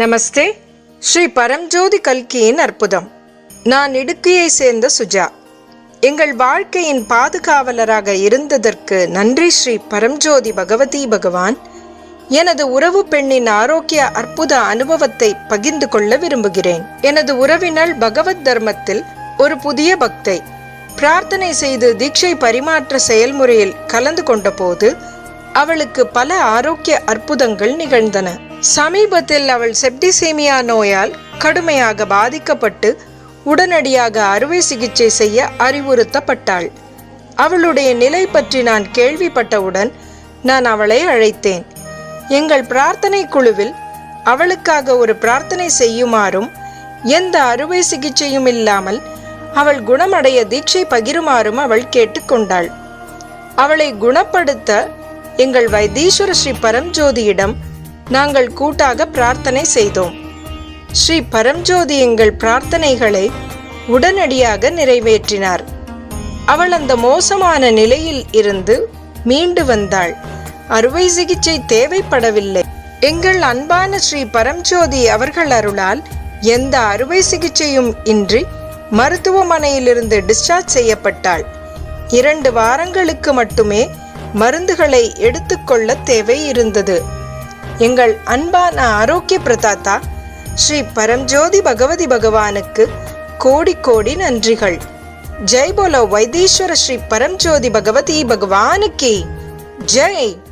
நமஸ்தே. ஸ்ரீ பரம்ஜோதி கல்கியின் அற்புதம். நான் இடுக்கியை சேர்ந்த சுஜா. எங்கள் வாழ்க்கையின் பாதுகாவலராக இருந்ததற்கு நன்றி ஸ்ரீ பரம்ஜோதி பகவதி பகவான். எனது உறவு பெண்ணின் ஆரோக்கிய அற்புத அனுபவத்தை பகிர்ந்து கொள்ள விரும்புகிறேன். எனது உறவினள் பகவத் தர்மத்தில் ஒரு புதிய பக்தை. பிரார்த்தனை செய்து தீட்சை பரிமாற்ற செயல்முறையில் கலந்து கொண்டபோது அவளுக்கு பல ஆரோக்கிய அற்புதங்கள் நிகழ்ந்தன. சமீபத்தில் அவள் செப்டிசேமியா நோயால் கடுமையாக பாதிக்கப்பட்டு உடனடியாக அறுவை சிகிச்சை செய்ய அறிவுறுத்தப்பட்டாள். அவளுடைய நிலை பற்றி நான் கேள்விப்பட்டவுடன் நான் அவளை அழைத்தேன். எங்கள் பிரார்த்தனை குழுவில் அவளுக்காக ஒரு பிரார்த்தனை செய்யுமாறும் எந்த அறுவை சிகிச்சையும் இல்லாமல் அவள் குணமடைய தீட்சை பகிருமாறும் அவள் கேட்டுக்கொண்டாள். அவளை குணப்படுத்த எங்கள் வைத்தீஸ்வர ஸ்ரீ பரம்ஜோதியிடம் நாங்கள் கூட்டாக பிரார்த்தனை செய்தோம். ஸ்ரீ பரம்ஜோதி எங்கள் பிரார்த்தனைகளை உடனடியாக நிறைவேற்றினார். அவள் அந்த மோசமான நிலையில் இருந்து மீண்டு வந்தாள். அறுவை சிகிச்சை தேவைப்படவில்லை. எங்கள் அன்பான ஸ்ரீ பரம்ஜோதி அவர்கள் அருளால் எந்த அறுவை சிகிச்சையும் இன்றி மருத்துவமனையிலிருந்து டிஸ்சார்ஜ் செய்யப்பட்டாள். இரண்டு வாரங்களுக்கு மட்டுமே மருந்துகளை எடுத்துக்கொள்ள தேவை இருந்தது எங்கள் அன்பான ஆரோக்கிய பிரதாத்தா ஸ்ரீ பரம்ஜோதி பகவதி பகவானுக்கு கோடி கோடி நன்றிகள். ஜெய் போலோ வைத்தீஸ்வர ஸ்ரீ பரம்ஜோதி பகவதி பகவானுக்கே. ஜெய்!